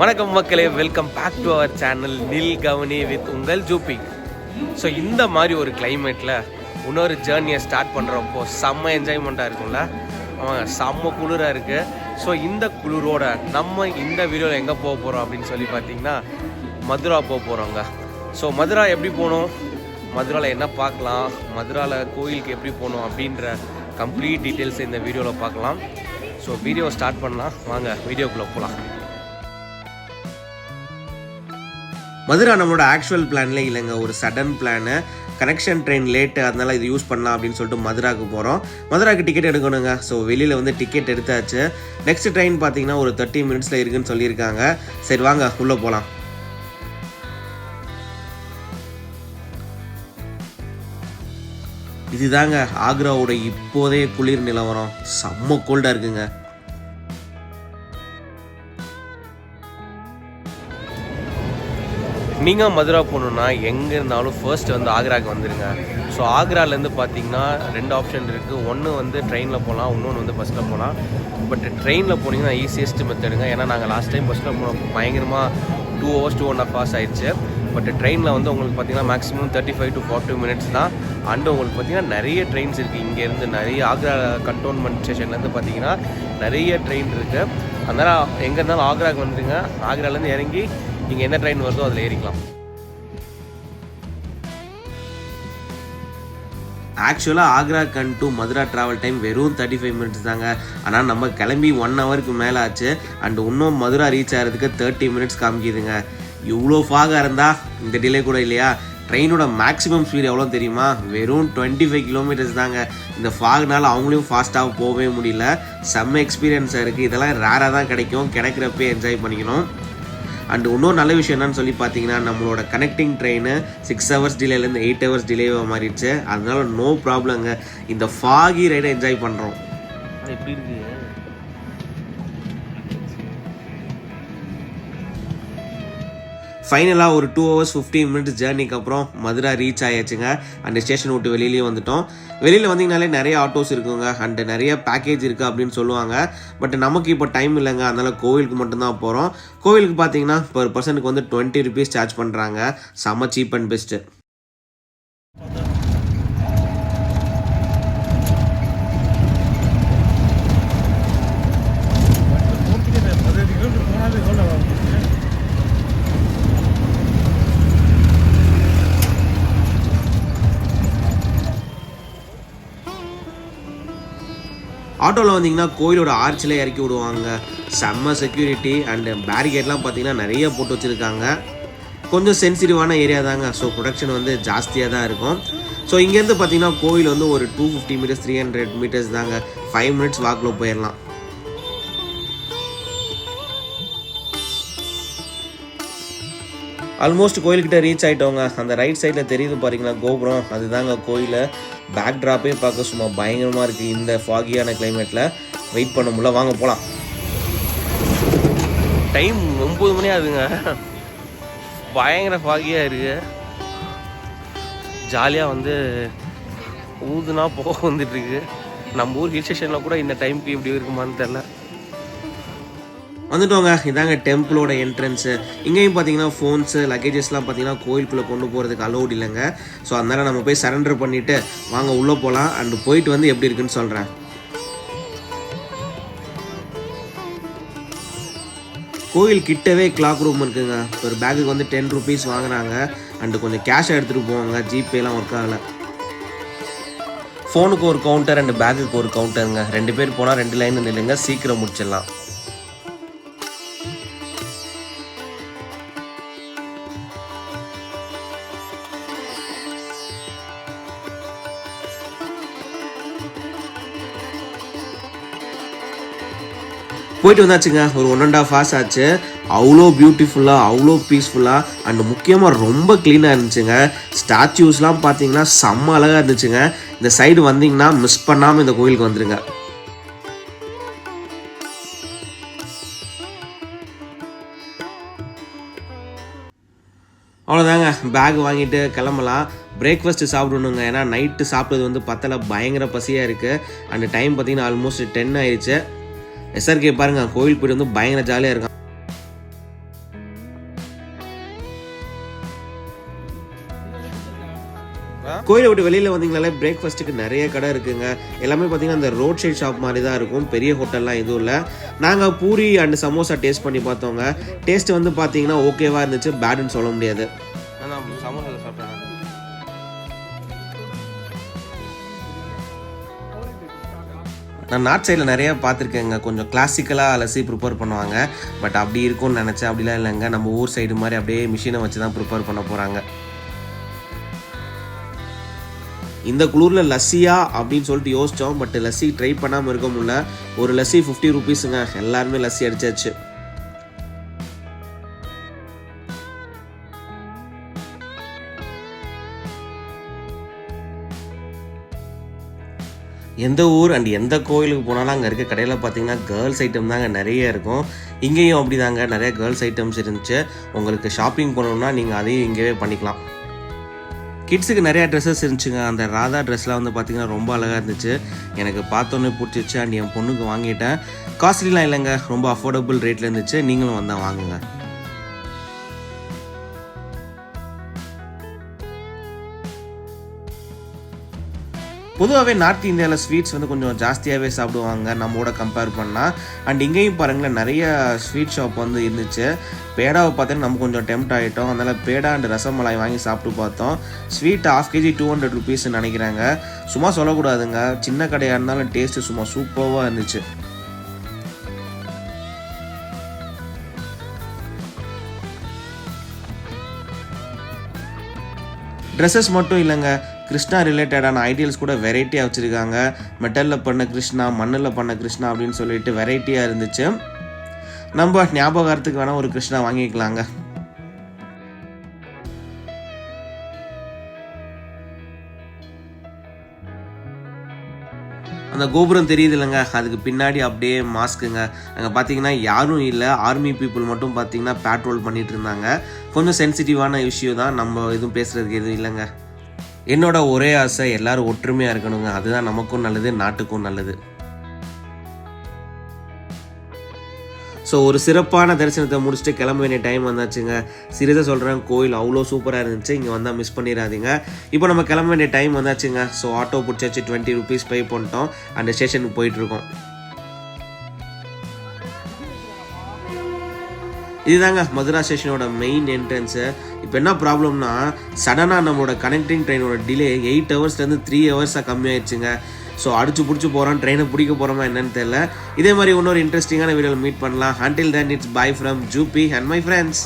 வணக்கம் மக்களே welcome back to our channel நில் கவனி வித் உங்கள் ஜூபி. ஸோ இந்த மாதிரி ஒரு கிளைமேட்டில் இன்னொரு ஜேர்னியை ஸ்டார்ட் பண்ணுறப்போ செம்ம என்ஜாய்மெண்ட்டாக இருக்கும்ல? ஆமாங்க செம்ம குளிராக இருக்குது ஸோ இந்த குளிரோட நம்ம இந்த வீடியோவில் எங்கே போக போகிறோம் அப்படின்னு சொல்லி பார்த்தீங்கன்னா மதுரா போக போகிறோங்க ஸோ மதுரா எப்படி போகணும்? மதுராவில் என்ன பார்க்கலாம்? மதுராவில் கோயிலுக்கு எப்படி போகணும் அப்படின்ற கம்ப்ளீட் டீட்டெயில்ஸ் இந்த வீடியோவில் பார்க்கலாம். ஸோ வீடியோ ஸ்டார்ட் பண்ணலாம். வாங்க வீடியோக்குள்ளே போகலாம் மதுரா நம்மளோட ஆக்சுவல் பிளான்ல இல்லைங்க. ஒரு sudden plan connection train late அதனால இது யூஸ் பண்ணலாம் அப்படின்னு சொல்லிட்டு மதுராக்கு போகிறோம் மதுராக்கு டிக்கெட் எடுக்கணுங்க. ஸோ வெளியில் வந்து டிக்கெட் எடுத்தாச்சு. நெக்ஸ்ட் ட்ரெயின் பார்த்தீங்கன்னா ஒரு தேர்ட்டி மினிட்ஸில் இருக்குன்னு சொல்லியிருக்காங்க. சரி வாங்க உள்ளே போகலாம் இதுதாங்க ஆக்ராவோட இப்போதைய குளிர் நிலவரம். செம்ம கோல்டாக இருக்குங்க. நீங்கள் மதுரா போகணுன்னா எங்கே இருந்தாலும் ஃபர்ஸ்ட் வந்து ஆக்ராக்கு வந்துடுங்க ஸோ ஆக்ராலேருந்து பார்த்தீங்கன்னா ரெண்டு ஆப்ஷன் இருக்குது ஒன்று வந்து ட்ரெயினில் போகலாம் இன்னொன்று வந்து பஸ்ஸில் போகலாம் பட் ட்ரெயினில் போனீங்கன்னா ஈஸியஸ்ட் மெத்தடுங்க ஏன்னா நாங்கள் லாஸ்ட் டைம் பஸ்ஸில் போனோம் பயங்கரமாக two hours two and half hours ஆயிடுச்சு. பட் ட்ரெயினில் வந்து உங்களுக்கு பார்த்தீங்கன்னா maximum thirty five to forty minutes தான். அண்டு உங்களுக்கு பார்த்தீங்கன்னா நிறைய ட்ரெயின்ஸ் இருக்குது இங்கேருந்து நிறைய ஆக்ரா கண்டோன்மெண்ட் ஸ்டேஷன்லேருந்து பார்த்தீங்கன்னா நிறைய ட்ரெயின் இருக்குது அதனால் எங்கே இருந்தாலும் ஆக்ராக்கு வந்துடுங்க ஆக்ராலேருந்து இறங்கி நீங்கள் என்ன ட்ரெயின் வருதோ அதில் ஏறிக்கலாம். ஆக்சுவலாக ஆக்ரா கன் டு மதுரா ட்ராவல் டைம் வெறும் தேர்ட்டி ஃபைவ் மினிட்ஸ் தாங்க. ஆனால் நம்ம கிளம்பி ஒன் ஹவருக்கு மேலே ஆச்சு அண்ட் இன்னும் மதுரா ரீச் ஆகிறதுக்கு தேர்ட்டி மினிட்ஸ் காமிக்கிதுங்க. இவ்வளோ ஃபாகாக இருந்தால் இந்த டிலே கூட இல்லையா? ட்ரெயினோட மேக்ஸிமம் ஸ்பீட் எவ்வளோ தெரியுமா? வெறும் டுவெண்ட்டி ஃபைவ் கிலோமீட்டர்ஸ் தாங்க. இந்த ஃபாக்னால அவங்களையும் ஃபாஸ்ட்டாக போகவே முடியல. செம்ம எக்ஸ்பீரியன்ஸாக இருக்குது இதெல்லாம் ரேராக தான் கிடைக்கும். கிடைக்கிறப்பே என்ஜாய் பண்ணிக்கணும். அண்ட் இன்னொரு நல்ல விஷயம் என்னன்னு சொல்லி பார்த்தீங்கன்னா நம்மளோட கனெக்டிங் ட்ரெயின் சிக்ஸ் ஹவர்ஸ் டிலேலேருந்து எயிட் ஹவர்ஸ் டிலேவாக மாறிடுச்சு. அதனால நோ ப்ராப்ளங்க இந்த ஃபாகி ரைடை என்ஜாய் பண்ணுறோம் எப்படி இருக்குது ஃபைனலாக ஒரு டூ ஹவர்ஸ் ஃபிஃப்டீன் மினிட்ஸ் ஜேர்னிக்கு அப்புறம் மதுரா ரீச் ஆயாச்சுங்க. அந்த ஸ்டேஷன் விட்டு வெளியிலேயே வந்துட்டோம். வெளியில் வந்தீங்கனாலே நிறைய ஆட்டோஸ் இருக்குங்க. அண்ட் நிறைய பேக்கேஜ் இருக்குது அப்படின்னு சொல்லுவாங்க. பட் நமக்கு இப்போ டைம் இல்லைங்க. அதனால் கோவிலுக்கு மட்டும்தான் போகிறோம் கோவிலுக்கு பார்த்தீங்கன்னா பர் பர்சனுக்கு வந்து டுவெண்ட்டி ருபீஸ் சார்ஜ் பண்ணுறாங்க செம்ம சீப் அண்ட் பெஸ்ட்டு ஆட்டோவில் வந்தீங்கன்னா கோயிலோட ஆர்ச்சில் இறக்கி விடுவாங்க. செம்ம செக்யூரிட்டி அண்டு பேரிகேட்லாம் பார்த்தீங்கன்னா நிறைய போட்டு வச்சுருக்காங்க. கொஞ்சம் சென்சிட்டிவான ஏரியா தாங்க. ஸோ ப்ரொடக்ஷன் வந்து ஜாஸ்தியாக தான் இருக்கும். ஸோ இங்கேருந்து பார்த்தீங்கன்னா கோயில் வந்து ஒரு two fifty metres three hundred metres தாங்க. ஃபைவ் மினிட்ஸ் வாக்கில் போயிடலாம் ஆல்மோஸ்ட் கோயில்கிட்ட ரீச் ஆகிட்டவங்க அந்த ரைட் சைடில் தெரியுது பாருங்களா கோபுரம். அதுதாங்க கோயில். பேக் ட்ராப்பே பார்க்க சும்மா பயங்கரமாக இருக்குது இந்த ஃபாகியான கிளைமேட்டில் வெயிட் பண்ண முடியல. வாங்க போகலாம் டைம் ஒம்பது மணி ஆகுதுங்க. பயங்கர ஃபாகியாக இருக்கு. ஜாலியாக வந்து ஊதுனா போக வந்துட்டுருக்கு நம்ம ஊர் ஹில் ஸ்டேஷனில் கூட இந்த டைமுக்கு இப்படி இருக்குமான்னு தெரில வந்துட்டோங்க. இதாங்க டெம்பிளோட என்ட்ரன்ஸு இங்கேயும் பார்த்தீங்கன்னா ஃபோன்ஸு லக்கேஜஸ்லாம் பார்த்தீங்கன்னா கோயிலுக்குள்ளே கொண்டு போகிறதுக்கு அலோட் இல்லைங்க. ஸோ அதனால் நம்ம போய் சரண்டர் பண்ணிவிட்டு வாங்க உள்ளே போகலாம் அண்டு போயிட்டு வந்து எப்படி இருக்குன்னு சொல்கிறேன் கோயில் கிட்டவே கிளாக் ரூம் இருக்குங்க. ஒரு பேக்குக்கு வந்து டென் ருபீஸ் வாங்குறாங்க. அண்டு கொஞ்சம் கேஷாக எடுத்துகிட்டு போவாங்க. ஜிபேலாம் ஒர்க் ஆகலை. ஃபோனுக்கு ஒரு கவுண்டர் அண்டு பேக்குக்கு ஒரு கவுண்டருங்க ரெண்டு பேர் போனால் ரெண்டு லைன் நில்லுங்க. சீக்கிரம் முடிச்சிடலாம். போயிட்டு வந்தாச்சுங்க. ஒரு ஒன் அண்ட் ஆஃப் ஹார்ஸ் ஆச்சு. அவ்வளோ பியூட்டிஃபுல்லாக அவ்வளோ பீஸ்ஃபுல்லாக அண்ட் முக்கியமாக ரொம்ப க்ளீனாக இருந்துச்சுங்க. ஸ்டாச்சூஸ்லாம் பார்த்தீங்கன்னா செம்ம அழகாக இருந்துச்சுங்க. இந்த சைடு வந்தீங்கன்னா மிஸ் பண்ணாமல் இந்த கோயிலுக்கு வந்துடுங்க அவ்வளோதாங்க பேக் வாங்கிட்டு கிளம்பலாம். பிரேக்ஃபாஸ்ட்டு சாப்பிடணுங்க. ஏன்னா நைட்டு சாப்பிட்டது வந்து பத்தல. பயங்கர பசியாக இருக்குது அந்த டைம் பார்த்தீங்கன்னா ஆல்மோஸ்ட் டென் ஆயிடுச்சு எஸ்ஆர்கே பாருங்க கோயில் போயிட்டு வந்து பயங்கர ஜாலியாக இருக்கும் கோயிலை விட்டு வெளியில் வந்தீங்கனாலே பிரேக்ஃபாஸ்ட்டுக்கு நிறைய கடை இருக்குங்க. எல்லாமே பார்த்தீங்கன்னா அந்த ரோட் சைட் ஷாப் மாதிரி தான் இருக்கும். பெரிய ஹோட்டல்லாம் எதுவும் இல்லை. நாங்கள் பூரி அண்ட் சமோசா டேஸ்ட் பண்ணி பார்த்தோங்க. டேஸ்ட் வந்து பார்த்தீங்கன்னா ஓகேவாக இருந்துச்சு. பேடுன்னு சொல்ல முடியாது. நான் நார்த் சைடில் நிறைய பார்த்துருக்கேங்க. கொஞ்சம் கிளாசிக்கலாக அலசி ப்ரிப்பேர் பண்ணுவாங்க. பட் அப்படி இருக்கும்னு நினச்சேன். அப்படிலாம் இல்லைங்க. நம்ம ஊர் சைடு மாதிரி அப்படியே மிஷினை வச்சு தான் ப்ரிப்பேர் பண்ண போகிறாங்க இந்த குளூரில் லஸ்ஸியா அப்படின்னு சொல்லிட்டு யோசித்தோம் பட் லஸ்ஸி ட்ரை பண்ணாமல் இருக்க முடியல. ஒரு லஸ்ஸி ஃபிஃப்டி ருபீஸுங்க எல்லாருமே லஸ்ஸி அடிச்சாச்சு. எந்த ஊர் அண்ட் எந்த கோயிலுக்கு போனாலும் அங்கே இருக்க கடையில் பார்த்தீங்கன்னா கேர்ள்ஸ் ஐட்டம் தாங்க நிறைய இருக்கும். இங்கேயும் அப்படி தாங்க நிறைய கேர்ள்ஸ் ஐட்டம்ஸ் இருந்துச்சு. உங்களுக்கு ஷாப்பிங் பண்ணணும்னா நீங்கள் அதையும் இங்கேயே பண்ணிக்கலாம். கிட்ஸுக்கு நிறைய ட்ரெஸ்ஸஸ் இருந்துச்சுங்க. அந்த ராதா ட்ரெஸ்லாம் வந்து பார்த்திங்கன்னா ரொம்ப அழகாக இருந்துச்சு. எனக்கு பார்த்தோன்னே பிடிச்சிச்சு அண்ட் என் பொண்ணுக்கு வாங்கிட்டேன். காஸ்ட்லிலாம் இல்லைங்க. ரொம்ப அஃபோர்டபுள் ரேட்டில் இருந்துச்சு. நீங்களும் வந்தால் வாங்குங்க. பொதுவாகவே நார்த் இந்தியாவில் ஸ்வீட்ஸ் வந்து கொஞ்சம் ஜாஸ்தியாகவே சாப்பிடுவாங்க. நம்மோட கம்பேர் பண்ணால் அண்ட் இங்கேயும் பாருங்களேன் நிறைய ஸ்வீட் ஷாப் வந்து இருந்துச்சு. பேடாவை பார்த்தோன்னா நம்ம கொஞ்சம் டெம்ட் ஆகிட்டோம் அதனால் பேடா அண்ட் ரசமலாய் வாங்கி சாப்பிட்டு பார்த்தோம். Sweet half KG two hundred ருபீஸ்னு நினைக்கிறாங்க. சும்மா சொல்லக்கூடாதுங்க. சின்ன கடையாக இருந்தாலும் டேஸ்ட்டு சும்மா சூப்பராக இருந்துச்சு. ட்ரெஸ்ஸஸ் மட்டும் இல்லைங்க. கிருஷ்ணா ரிலேட்டடான ஐடியல்ஸ் கூட வெரைட்டியாக வச்சுருக்காங்க. மெட்டலில் பண்ண கிருஷ்ணா மண்ணில் பண்ண கிருஷ்ணா அப்படின்னு சொல்லிட்டு வெரைட்டியாக இருந்துச்சு. நம்ம ஞாபகார்த்தத்துக்கு வேணால் ஒரு கிருஷ்ணா வாங்கிக்கலாங்க. அந்த கோபுரம் தெரியுது இல்லைங்க? அதுக்கு பின்னாடி அப்படியே மாஸ்க்குங்க. அங்கே பார்த்தீங்கன்னா யாரும் இல்லை. ஆர்மி பீப்புள் மட்டும் பார்த்தீங்கன்னா பேட்ரோல் பண்ணிட்டு இருந்தாங்க. கொஞ்சம் சென்சிட்டிவான இஷ்யூ தான் நம்ம எதுவும் பேசுறதுக்கு எதுவும் இல்லைங்க. என்னோட ஒரே ஆசை எல்லாரும் ஒற்றுமையாக இருக்கணுங்க. அதுதான் நமக்கும் நல்லது நாட்டுக்கும் நல்லது. ஸோ ஒரு சிறப்பான தரிசனத்தை முடிச்சுட்டு கிளம்ப வேண்டிய டைம் வந்தாச்சுங்க. சிறிதாக சொல்கிறேன் கோயில் அவ்வளோ சூப்பராக இருந்துச்சு. இங்கே வந்தால் மிஸ் பண்ணிடாதீங்க. இப்போ நம்ம கிளம்ப வேண்டிய டைம் வந்தாச்சுங்க. ஸோ ஆட்டோ பிடிச்சாச்சு டுவெண்ட்டி ருபீஸ் பே பண்ணிட்டோம். அந்த ஸ்டேஷனுக்கு போயிட்டுருக்கோம் இதுதாங்க மதுரா ஸ்டேஷனோட மெயின் என்ட்ரன்ஸு இப்போ என்ன ப்ராப்ளம்னா சடனாக நம்மளோட கனெக்டிங் ட்ரெயினோட டிலே எயிட் ஹவர்ஸ்லேருந்து த்ரீ ஹவர்ஸாக கம்மியாயிடுச்சுங்க. ஸோ அடிச்சு பிடிச்சி போகிறோம் ட்ரெயினை பிடிக்க போகிறோமா என்னன்னு தெரியல. இதே மாதிரி இன்னொரு இன்ட்ரெஸ்டிங்கான வீடியோவில் மீட் பண்ணலாம். Until then it's bye from Jubi and my friends